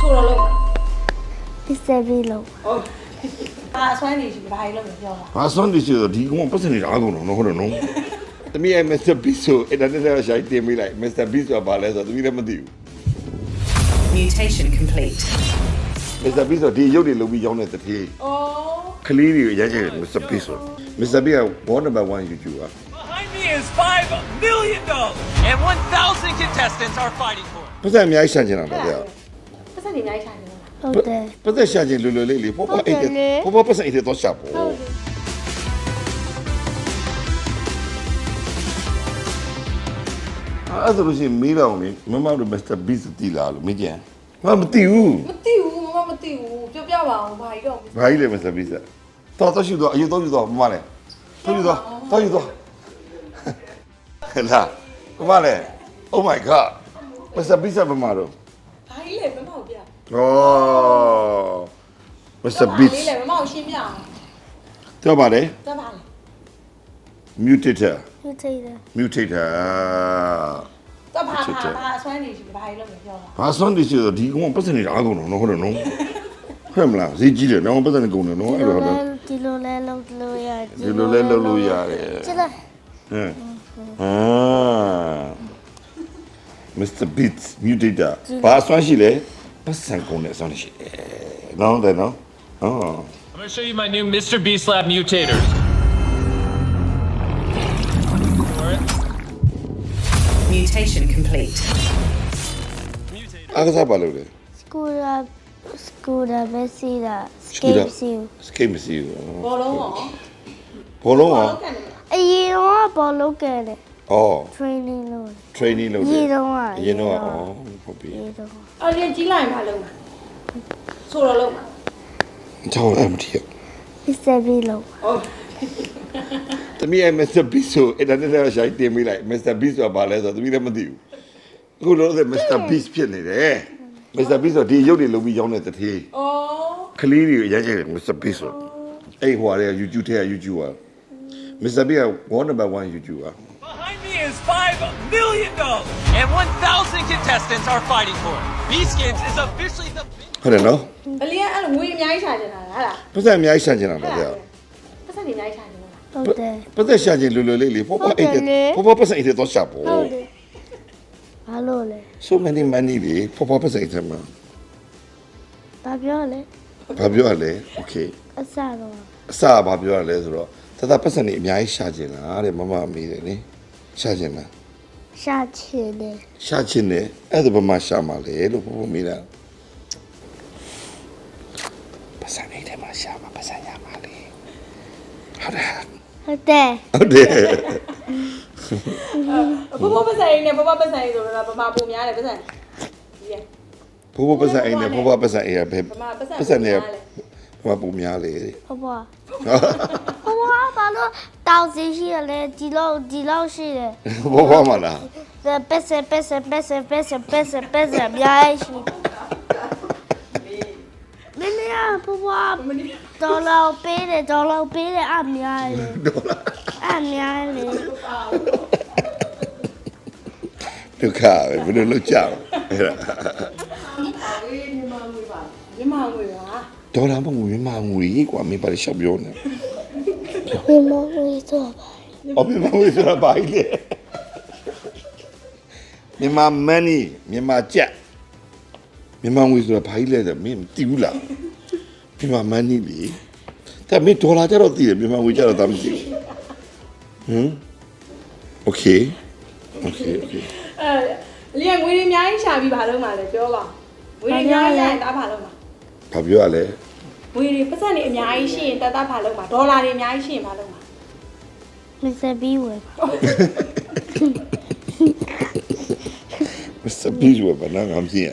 ဆိုတော့လို့ Mr. B လို့ဟုတ်အာအဆွမ်းနေရှိဘာကြီးလို့ပြောပါဘာစွမ်းဒီရှိတော့ဒီကောင်ပတ်စံနေတာအကုန်လုံးနော်ဟုတ်တယ်နော်တမီးရဲ့ Mr. Beast ဆိုအဲ့ဒါနဲ့ရှိုင်းတင်မိလိုက် Mr. Beast ဆိုတာဘာလဲဆိုတော့တမီးလည်းမသိဘူး Mutation complete. Mr. Beast ဆိုဒီရုပ်တွေလုံးပြီးရောင်းတဲ့တတိအော်ကလေးတွေရိုက်ခဲ့တယ် Mr. Beast ဆို Mr. Beast က world number 1 YouTuber Behind me is five million dollars, and 1,000 contestants are fighting for it. ပတ်စံအများကြီးရှာချင်တာပါဗျာ ပတ်စံနေအများကြီးထိုင်နေလားဟုတ်တယ် ပတ်သက်ရှာချင်လွယ်လွယ်လေးလေးပေါ်ပေါ်အိတ်တဲ့ပေါ်ပေါ်ပတ်စံအိတ်တဲ့တော့ရှာပေါ့ဟုတ်တယ်အဲ့ဒါလို့ရှိရင်မေးတော့လေမမတို့ Mr. Beast တီလာလို့မေးကြံမမသိဘူးမသိဘူးမမမသိဘူးပြောပြပါအောင်ဘာကြီးတော့ဘာကြီးလဲ Mr. Beast တော့တော့ရှိတော့အယူတော့ယူတော့မမလဲတော့ယူတော့တော့ယူတော့ဟဲ့လားမမလဲ Oh my god Mr. Beast မမတို့ဘာကြီးလဲမမ ကိုပြ Oh Mr. လေး Beast လဲမမကိုရှင်းပြအောင်တော့ပါတယ်တတ်ပါလေ mutator You take that mutator တတ်ပါပါဘာအဆွမ်းနေရှိဘာကြီးလို့ပြောပါဘာစွမ်းဒီရှိတော့ဒီကောင်ပတ်စံနေတာအကုန်လုံးနော်ဟုတ်တယ်နော်ဟုတ်မလားဈေးကြီးတယ်နော်ပတ်စံနေကုန်တယ်နော်အဲ့လိုဟုတ်တယ် ဒီလိုလဲလုပ်လို့ရဒီလိုလဲလုပ်လို့ရတယ် ကျလာဟမ်အာ Mr. Beats mutator ဘာစွမ်းရှိလဲ ပတ်စံကုန်တဲ့အစွမ်းရှိတယ်နော်တဲ့နော်ဟော I'm gonna show you my new Mr. Beast Lab mutators. Mutation complete. Mutator. အားကစားပါလို့လေစကူတာစကူတာပဲစီတာစကေ Scooter းစီ skate မရှိဘူးဘောလုံးရောဘောလုံးဘောရောလုံးကန်တယ် အရင်တော့ဘောလုံးကဲတယ် အော် training လုပ်တယ် training လုပ်တယ်ရေတုံးကရေတော့ရေတုံးအော်ဟုတ်ပြီရေတော့အော်ဒီကြီးလိုက်ပါလုံးဆိုတော့လို့ချောင်းအဲ့မထီရ Mr. B လို့ဟုတ်တမီးရဲ့ Mr. Beast ဆိုအဲ့ဒါနဲ့ရှိုင်းတင်မိလိုက် Mr. Beast ဆိုတာဘာလဲဆိုတော့တမီးလည်းမသိဘူးအခုလို့ဆို Mr. Beast ဖြစ်နေတယ် Mr. Beast ဆိုဒီရုပ်တွေလုံးပြီးရောင်းတဲ့တတိအော်ကလေးတွေရိုက်ခဲ့တယ် Mr. Beast ဆိုအဲ့ဟိုရဲ YouTube ထဲက YouTuber Mr. Beast က world number 1 YouTuber Behind me is five million dollars, and 1,000 contestants are fighting for it. Beast Games is officially the big ဟုတ်တယ်နော်ဘလီကအဲ့လိုငွေအများကြီးရှာနေတာလားဟာလားပတ်စံအများကြီးရှာချင်တာပါဗျာပတ်စံနေအများကြီးရှာနေတာလားဟုတ်တယ် ပတ်သက်ရှာချင်လွယ်လွယ်လေးလေးပေါ်ပေါ်အိတ်တဲ့ပေါ်ပေါ်ပတ်စံအိတ်တဲ့တော့ရှာပေါ့ ဟုတ်တယ်ဘာလို့လဲ so many money လေပေါ်ပေါ်ပတ်စံအိတ်တဲ့မှာဘာပြောလဲဘာပြောရလဲ okay အစတော့ အစဘာပြောရလဲဆိုတော့တသပတ်စံနေအများကြီးရှာချင်လားတဲ့မမမေးတယ်လေ ရှာချင်လားရှာချင်တယ်ရှာချင်တယ်အဲ့ဒါဘာမှရှာမှာလဲလို့ပေါ်ပေါ်မေးတာပတ်စံအိတ်တဲ့မှာရှာမှာပတ်စံရမှာလေဟုတ်တယ်ဟုတ်တယ်ဟုတ်တယ်ဘဘပတ်စံရင်းနဲ့ဘဘပတ်စံရင်းဆိုတော့ဗမာပုံများတယ်ပတ်စံဒီရဘောဘောပတ်စံအိတ်နဲ့ဘောဘောပတ်စံအိတ်ရဘယ်ဗမာပတ်စံပတ်စံနဲ့ဘာပုံများလဲဘဘဘ ဘဘာလို့တောင်းစီရှိရလဲဒီလောက်ဒီလောက်ရှိတယ်ဘောဘောမလား The best, best, best, best, best, best, အများကြီးရှိမင်းရပပဒေါ်လာပေးတယ်ဒေါ်လာပေးတယ်အများကြီးဒေါ်လာအများကြီးဒုက္ခပဲဘယ်လိုလုပ်ကြအောင်အဲ့ဒါမြန်မာငွေပါဒေါ်လာမငွေမငွေကွာမင်းပါလေရှောက်ပြောနေ ဘယ်မှာဝင်တော့ပါအော်မြန်မာငွေဆိုတာဘာကြီးလဲမြန်မာ money မြန်မာကျပ်မြန်မာငွေဆိုတာဘာကြီးလဲဆိုမင်းမသိဘူးလားမြန်မာ money လေဒါမင်းဒေါ်လာကြတော့သိတယ်မြန်မာငွေကြတော့ဒါမသိဘူးဟမ် okay okay okay အဲလီကငွေတွေအများကြီးရှာပြီးဘာလုပ်မှာလဲပြောပါငွေတွေအများကြီးရှာရင်တားဘာလုပ်မှာဘာပြောရလဲ ငွေတွေပတ်စံတွေအများကြီးရှိရင်တတ်တာဘာလုပ်မှာဒေါ်လာတွေအများကြီးရှိရင်ဘာလုပ်မှာမစဘီဝင် Mr. Beast ဘာနာငါမသိရ